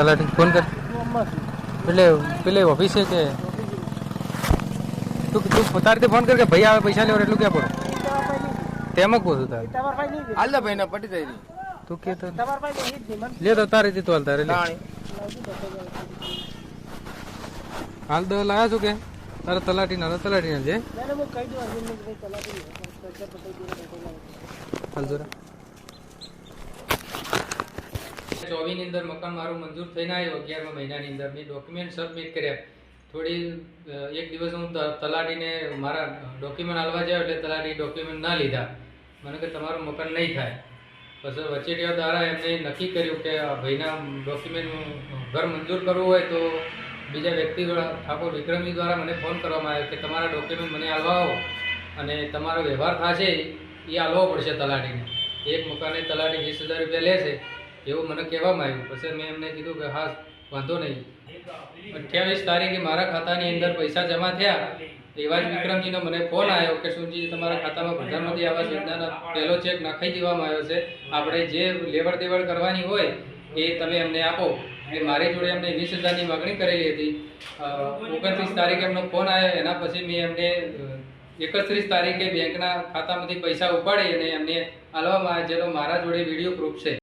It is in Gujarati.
તલાટી ફોન કર. એટલે પેલે ઓફિસે કે? તું તું તારી રીતે ફોન કર કે ભાઈ આવે પૈસા લેવા એટલું ક્યાં પડે તેમાં પૂછું તારે? હાલ ભાઈ ને પટી જાય તું કે તો. લે તો તારી રીતે તું હાલ તારે હાલ દવા લાયા છું કે? તારે તલાટી ના તલાટી ના જે હાલ જોરા. ચોવીસની અંદર મકાન મારું મંજૂર થઈને આવ્યું અગિયારમા મહિનાની અંદર. મેં ડોક્યુમેન્ટ સબમિટ કર્યા. થોડી એક દિવસ હું તલાટીને મારા ડોક્યુમેન્ટ આલવા જાઉં એટલે તલાટી ડોક્યુમેન્ટ ના લીધા. મને કે તમારું મકાન નહીં થાય. પછી વચેટિયા દ્વારા એમને નક્કી કર્યું કે આ ભાઈના ડોક્યુમેન્ટ ઘર મંજૂર કરવું હોય તો બીજા વ્યક્તિ ઠાકોર વિક્રમજી દ્વારા મને ફોન કરવામાં આવ્યો કે તમારા ડોક્યુમેન્ટ મને આલવા આવો અને તમારો વ્યવહાર થશે, એ આલવો પડશે તલાટીને. એક મકાને તલાટી વીસ હજાર રૂપિયા લેશે એવું મને કહેવામાં આવ્યું. પછી મેં એમને કીધું કે હા, વાંધો નહીં. અઠ્યાવીસ તારીખે મારા ખાતાની અંદર પૈસા જમા થયા. એવા જ વિક્રમજીનો મને ફોન આવ્યો કે શુંજી તમારા ખાતામાં પ્રધાનમંત્રી આવાસ યોજનાનો પહેલો ચેક નાખી દેવામાં આવ્યો છે. આપણે જે લેવડ દેવડ કરવાની હોય એ તમે અમને આપો. એટલે મારી જોડે એમને વીસ હજારની માગણી કરેલી હતી. ઓગણત્રીસ તારીખે એમનો ફોન આવ્યો. એના પછી મેં એમને એકત્રીસ તારીખે બેંકના ખાતામાંથી પૈસા ઉપાડી અને એમને આલવામાં આવ્યા જેનો મારા જોડે વીડિયો પ્રૂફ છે.